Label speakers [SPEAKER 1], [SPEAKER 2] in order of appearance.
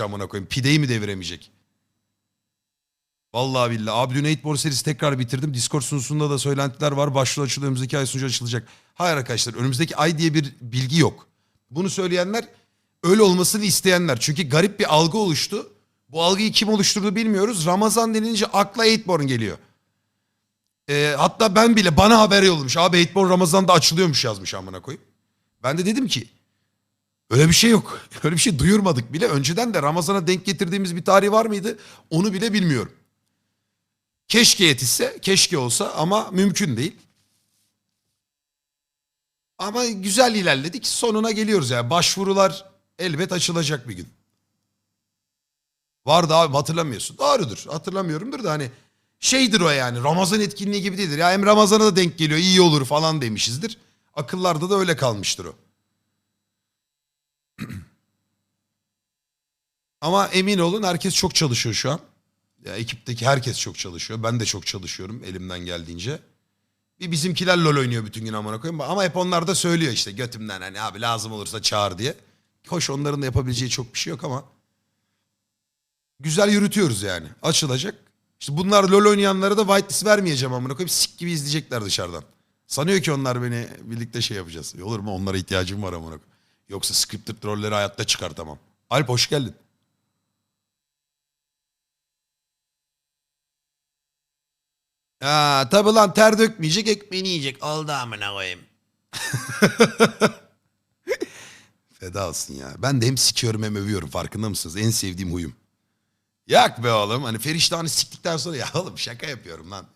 [SPEAKER 1] amına koyayım. Pideyi mi deviremeyecek? Vallahi billahi. Abi dün 8 serisi tekrar bitirdim. Discord sunusunda da söylentiler var. Başvuru açılıyor. Önümüzdeki ay sunucu açılacak. Hayır arkadaşlar önümüzdeki ay diye bir bilgi yok. Bunu söyleyenler öyle olmasını isteyenler. Çünkü garip bir algı oluştu. Bu algıyı kim oluşturdu bilmiyoruz. Ramazan denince akla 8 geliyor. Ee, hatta ben bile bana haber yollamış. Abi 8 Ramazan'da açılıyormuş yazmış amına koyayım. Ben de dedim ki öyle bir şey yok. Öyle bir şey duyurmadık bile. Önceden de Ramazan'a denk getirdiğimiz bir tarih var mıydı? Onu bile bilmiyorum. Keşke yetişse, keşke olsa ama mümkün değil. Ama güzel ilerledik. Sonuna geliyoruz yani. Başvurular elbet açılacak bir gün. Vardı abi hatırlamıyorsun. Doğrudur. Hatırlamıyorumdur da hani şeydir o yani. Ramazan etkinliği gibi değildir. Ya hem Ramazan'a da denk geliyor iyi olur falan demişizdir. Akıllarda da öyle kalmıştır o. Ama emin olun herkes çok çalışıyor şu an. Ya ekipteki herkes çok çalışıyor. Ben de çok çalışıyorum elimden geldiğince. Bir bizimkiler LoL oynuyor bütün gün amına koyayım. Ama hep onlar da söylüyor işte götümden hani abi lazım olursa çağır diye. Hoş onların da yapabileceği çok bir şey yok ama. Güzel yürütüyoruz yani. Açılacak. İşte bunlar LoL oynayanlara da whitelist vermeyeceğim amına koyayım. Sik gibi izleyecekler dışarıdan. Sanıyor ki onlar beni birlikte şey yapacağız. Olur mu? Onlara ihtiyacım var amına koyayım. Yoksa scripted rolleri hayatta çıkartamam. Alp hoş geldin. Ha tabi lan ter dökmeyecek ekmeğini yiyecek. Oldu amına koyayım. Feda olsun ya. Ben de hem sikiyorum hem övüyorum farkında mısınız? En sevdiğim huyum. Yak be oğlum. Hani Feriştah'ını siktikten sonra ya oğlum şaka yapıyorum lan.